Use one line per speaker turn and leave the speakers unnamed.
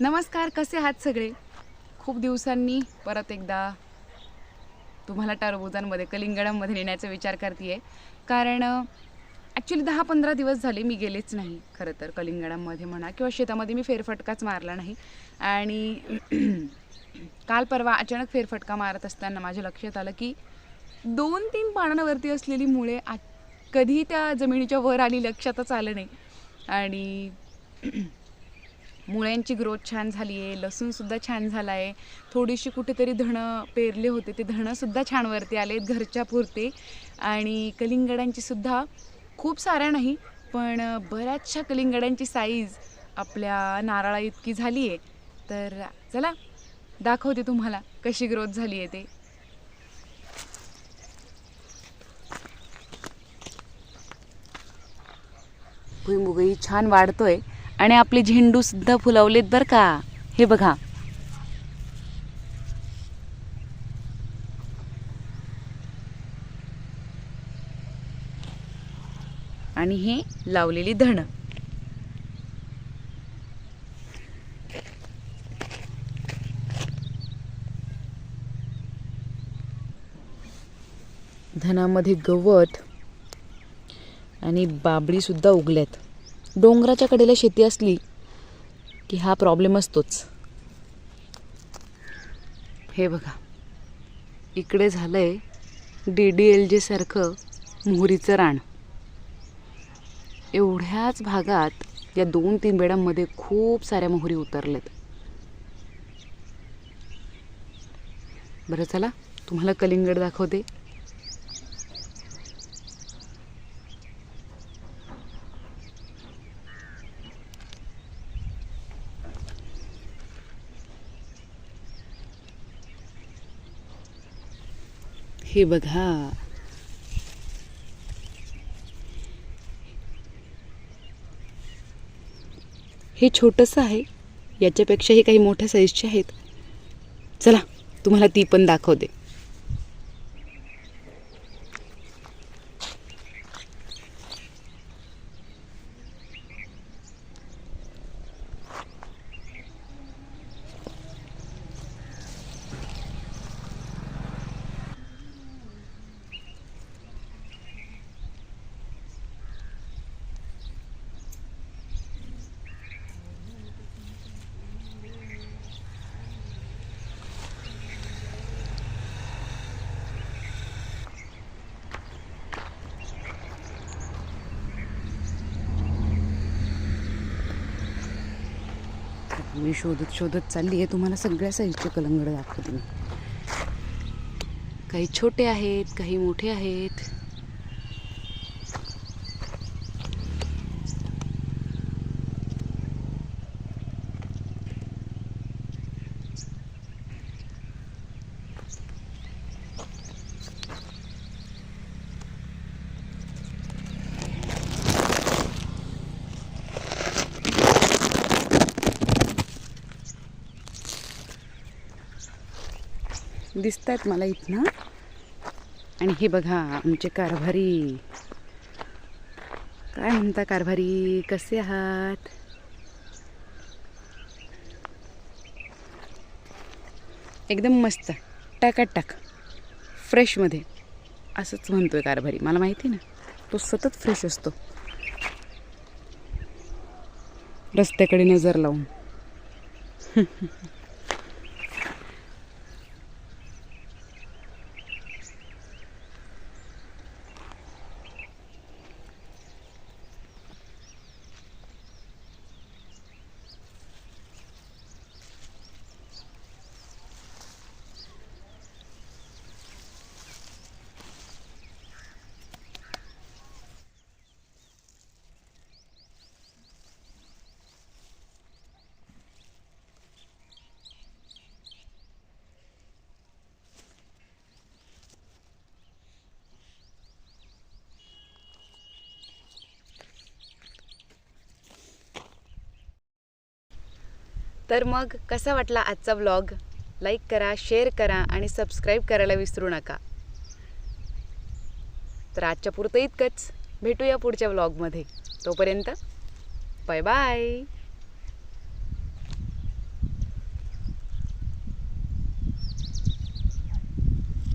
नमस्कार कसे आहात सगळे? खूप दिवसांनी परत एकदा तुम्हाला टरबुजांमध्ये कलिंगडांमध्ये नेण्याचा विचार करते आहे कारण ॲक्च्युली दहा पंधरा दिवस झाले मी गेलेच नाही खरं तर कलिंगडांमध्ये म्हणा किंवा शेतामध्ये मी फेरफटकाच मारला नाही. आणि काल परवा अचानक फेरफटका मारत असताना माझ्या लक्षात आलं की दोन तीन पानांवरती असलेली मुळे आ कधी त्या जमिनीच्या वर आली लक्षातच आलं नाही. आणि मुळ्यांची ग्रोथ छान झाली आहे लसूणसुद्धा छान झाला आहे थोडीशी कुठेतरी धणं पेरले होते ते धणंसुद्धा छान वरती आले आहेत घरच्या पुरते. आणि कलिंगडांचीसुद्धा खूप साऱ्या नाही पण बऱ्याचशा कलिंगडांची साईज आपल्या नारळा इतकी झाली आहे तर चला दाखवते तुम्हाला कशी ग्रोथ झाली आहे ते. भुईमुगही छान वाढतोय. आणि आपले झेंडू सुद्धा फुलवलेत बरं का. हे बघा. आणि हे लावलेली धण. धनामध्ये गवत आणि बाबळी सुद्धा उगल्यात. डोंगराच्या कडेला शेती असली की हा प्रॉब्लेम असतोच. हे बघा इकडे झालंय डी डी एल जे सारखं मोहरीचं रान. एवढ्याच भागात या दोन तीन बेडांमध्ये खूप साऱ्या मोहरी उतरल्यात बरं चला तुम्हाला कलिंगड दाखवते. हे बघा. हे छोटंसं आहे. याच्यापेक्षाही काही मोठ्या साईजचे आहेत. चला तुम्हाला ती पण दाखवते. मी शोधत शोधत चालली आहे. तुम्हाला सगळ्या साईजचे कलंगड दाखवते मी. काही छोटे आहेत काही मोठे आहेत. दिसत आहेत मला इथनं. आणि हे बघा आमचे कारभारी. काय म्हणता कारभारी कसे आहात? एकदम मस्त. टाकाटाक फ्रेशमध्ये असंच म्हणतोय कारभारी. मला माहिती ना तो सतत फ्रेश असतो. रस्त्याकडे नजर लावून. तर मग कसा वाटला आजचा व्लॉग लाईक करा शेअर करा आणि सबस्क्राईब करायला विसरू नका. तर आजच्या पुरतं इतकंच. भेटूया पुढच्या व्लॉगमध्ये तोपर्यंत बाय बाय